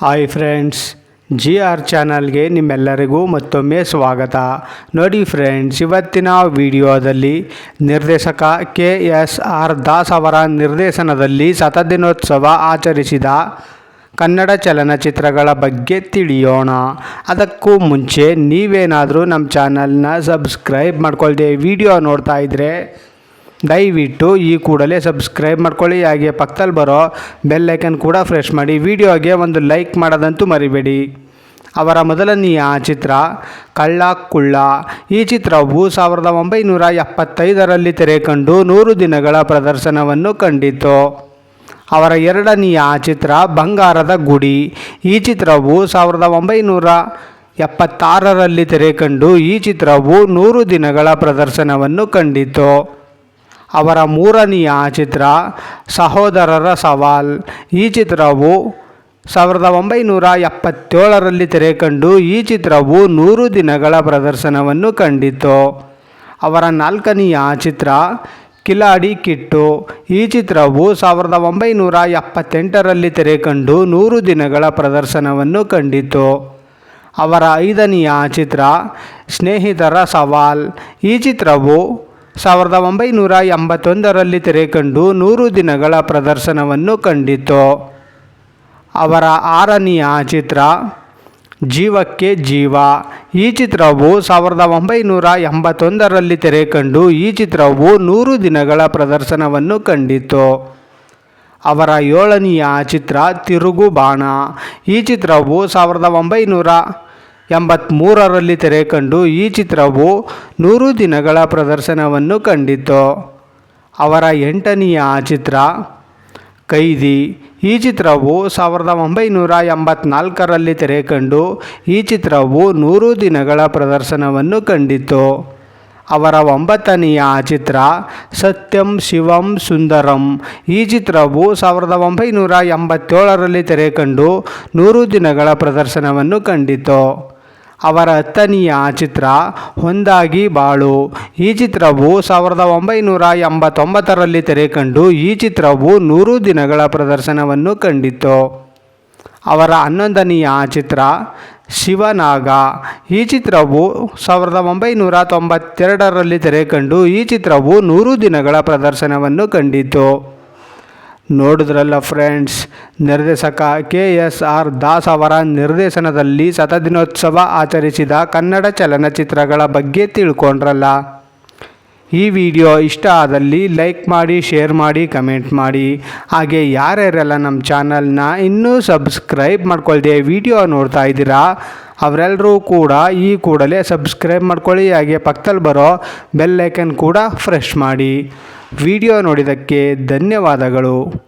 Hi friends G R ಚಾನಲ್ಗೆ ನಿಮ್ಮೆಲ್ಲರಿಗೂ ಮತ್ತೊಮ್ಮೆ ಸ್ವಾಗತ. ನೋಡಿ ಫ್ರೆಂಡ್ಸ್, ಇವತ್ತಿನ ವಿಡಿಯೋದಲ್ಲಿ ನಿರ್ದೇಶಕ ಕೆ ಎಸ್ ಆರ್ ದಾಸ್ ಅವರ ನಿರ್ದೇಶನದಲ್ಲಿ ಶತದಿನೋತ್ಸವ ಆಚರಿಸಿದ ಕನ್ನಡ ಚಲನಚಿತ್ರಗಳ ಬಗ್ಗೆ ತಿಳಿಯೋಣ. ಅದಕ್ಕೂ ಮುಂಚೆ ನೀವೇನಾದರೂ ನಮ್ಮ ಚಾನಲ್ನ ಸಬ್ಸ್ಕ್ರೈಬ್ ಮಾಡ್ಕೊಳ್ದೆ ವಿಡಿಯೋ ನೋಡ್ತಾ ಇದ್ದರೆ ದಯವಿಟ್ಟು ಈ ಕೂಡಲೇ ಸಬ್ಸ್ಕ್ರೈಬ್ ಮಾಡ್ಕೊಳ್ಳಿ. ಹಾಗೆ ಪಕ್ಕದಲ್ಲಿ ಬರೋ ಬೆಲ್ ಐಕನ್ ಕೂಡ ಫ್ರೆಶ್ ಮಾಡಿ ವಿಡಿಯೋಗೆ ಒಂದು ಲೈಕ್ ಮಾಡೋದಂತೂ ಮರಿಬೇಡಿ. ಅವರ ಮೊದಲನೆಯ ಚಿತ್ರ ಕಳ್ಳ ಕುಳ್ಳ ಈ ಚಿತ್ರವು ಸಾವಿರದ ಒಂಬೈನೂರ ಎಪ್ಪತ್ತೈದರಲ್ಲಿ ತೆರೆ ಕಂಡು ನೂರು ದಿನಗಳ ಪ್ರದರ್ಶನವನ್ನು ಕಂಡಿತು. ಅವರ ಎರಡನೆಯ ಚಿತ್ರ ಬಂಗಾರದ ಗುಡಿ. ಈ ಚಿತ್ರವು ಸಾವಿರದ ಒಂಬೈನೂರ ಎಪ್ಪತ್ತಾರರಲ್ಲಿ ತೆರೆ ಕಂಡು ಈ ಚಿತ್ರವು ನೂರು ದಿನಗಳ ಪ್ರದರ್ಶನವನ್ನು ಕಂಡಿತು. ಅವರ ಮೂರನೆಯ ಚಿತ್ರ ಸಹೋದರರ ಸವಾಲ್. ಈ ಚಿತ್ರವು ಸಾವಿರದ ಒಂಬೈನೂರ ಎಪ್ಪತ್ತೇಳರಲ್ಲಿ ತೆರೆ ಕಂಡು ಈ ಚಿತ್ರವು ನೂರು ದಿನಗಳ ಪ್ರದರ್ಶನವನ್ನು ಕಂಡಿತು. ಅವರ ನಾಲ್ಕನೆಯ ಚಿತ್ರ ಕಿಲಾಡಿ ಕಿಟ್ಟು. ಈ ಚಿತ್ರವು ಸಾವಿರದ ಒಂಬೈನೂರ ಎಪ್ಪತ್ತೆಂಟರಲ್ಲಿ ತೆರೆ ಕಂಡು ನೂರು ದಿನಗಳ ಪ್ರದರ್ಶನವನ್ನು ಕಂಡಿತು. ಅವರ ಐದನೆಯ ಚಿತ್ರ ಸ್ನೇಹಿತರ ಸವಾಲ್. ಈ ಚಿತ್ರವು ಸಾವಿರದ ಒಂಬೈನೂರ ಎಂಬತ್ತೊಂದರಲ್ಲಿ ತೆರೆ ಕಂಡು ನೂರು ದಿನಗಳ ಪ್ರದರ್ಶನವನ್ನು ಕಂಡಿತು ಅವರ ಆರನೆಯ ಚಿತ್ರ, ಜೀವಕ್ಕೆ ಜೀವ. ಈ ಚಿತ್ರವು ಸಾವಿರದ ಒಂಬೈನೂರ ಎಂಬತ್ತೊಂದರಲ್ಲಿ ತೆರೆ ಕಂಡು ಈ ಚಿತ್ರವು ನೂರು ದಿನಗಳ ಪ್ರದರ್ಶನವನ್ನು ಕಂಡಿತು ಅವರ ಏಳನೆಯ ಚಿತ್ರ ತಿರುಗು ಬಾಣ ಈ ಚಿತ್ರವು ಸಾವಿರದ ಒಂಬೈನೂರ ಎಂಬತ್ತ್ಮೂರರಲ್ಲಿ ತೆರೆ ಕಂಡು ಈ ಚಿತ್ರವು ನೂರು ದಿನಗಳ ಪ್ರದರ್ಶನವನ್ನು ಕಂಡಿತು ಅವರ ಎಂಟನೆಯ ಚಿತ್ರ, ಕೈದಿ. ಈ ಚಿತ್ರವು ಸಾವಿರದ ಒಂಬೈನೂರ ಎಂಬತ್ನಾಲ್ಕರಲ್ಲಿ ತೆರೆ ಕಂಡು ಈ ಚಿತ್ರವು ನೂರು ದಿನಗಳ ಪ್ರದರ್ಶನವನ್ನು ಕಂಡಿತು ಅವರ ಒಂಬತ್ತನೆಯ ಚಿತ್ರ, ಸತ್ಯಂ ಶಿವಂ ಸುಂದರಂ. ಈ ಚಿತ್ರವು ಸಾವಿರದ ಒಂಬೈನೂರ ಎಂಬತ್ತೇಳರಲ್ಲಿ ತೆರೆ ಕಂಡು ನೂರು ದಿನಗಳ ಪ್ರದರ್ಶನವನ್ನು ಕಂಡಿತು ಅವರ ಹತ್ತನೆಯ ಚಿತ್ರ ಹೊಂದಾಗಿ ಬಾಳು ಈ ಚಿತ್ರವು ಸಾವಿರದ ಒಂಬೈನೂರ ಎಂಬತ್ತೊಂಬತ್ತರಲ್ಲಿ ತೆರೆ ಕಂಡು ಈ ಚಿತ್ರವು ನೂರು ದಿನಗಳ ಪ್ರದರ್ಶನವನ್ನು ಕಂಡಿತು ಅವರ ಹನ್ನೊಂದನೆಯ ಚಿತ್ರ ಶಿವನಾಗ ಈ ಚಿತ್ರವು ಸಾವಿರದ ಒಂಬೈನೂರ ತೊಂಬತ್ತೆರಡರಲ್ಲಿ ತೆರೆ ಕಂಡು ಈ ಚಿತ್ರವು ನೂರು ದಿನಗಳ ಪ್ರದರ್ಶನವನ್ನು ಕಂಡಿತು ನೋಡಿದ್ರಲ್ಲ ಫ್ರೆಂಡ್ಸ್ ನಿರ್ದೇಶಕ ಕೆ ಎಸ್ ಆರ್ ದಾಸ್ ಅವರ ನಿರ್ದೇಶನದಲ್ಲಿ ಶತದಿನೋತ್ಸವ ಆಚರಿಸಿದ ಕನ್ನಡ ಚಲನಚಿತ್ರಗಳ ಬಗ್ಗೆ ತಿಳ್ಕೊಂಡ್ರಲ್ಲ. ಈ ವಿಡಿಯೋ ಇಷ್ಟ ಆದಲ್ಲಿ ಲೈಕ್ ಮಾಡಿ ಶೇರ್ ಮಾಡಿ ಕಮೆಂಟ್ ಮಾಡಿ. ಹಾಗೆ ಯಾರ್ಯಾರೆಲ್ಲ ನಮ್ಮ ಚಾನಲ್ನ ಇನ್ನೂ ಸಬ್ಸ್ಕ್ರೈಬ್ ಮಾಡ್ಕೊಳ್ದೆ ವಿಡಿಯೋ ನೋಡ್ತಾ ಇದ್ದೀರಾ ಅವರೆಲ್ಲರೂ ಕೂಡ ಈ ಕೂಡಲೇ ಸಬ್ಸ್ಕ್ರೈಬ್ ಮಾಡ್ಕೊಳ್ಳಿ. ಹಾಗೆ ಪಕ್ಕದಲ್ಲಿ ಬರೋ ಬೆಲ್ ಐಕನ್ ಕೂಡ ಫ್ರೆಶ್ ಮಾಡಿ. ವಿಡಿಯೋ ನೋಡಿದ್ದಕ್ಕೆ ಧನ್ಯವಾದಗಳು.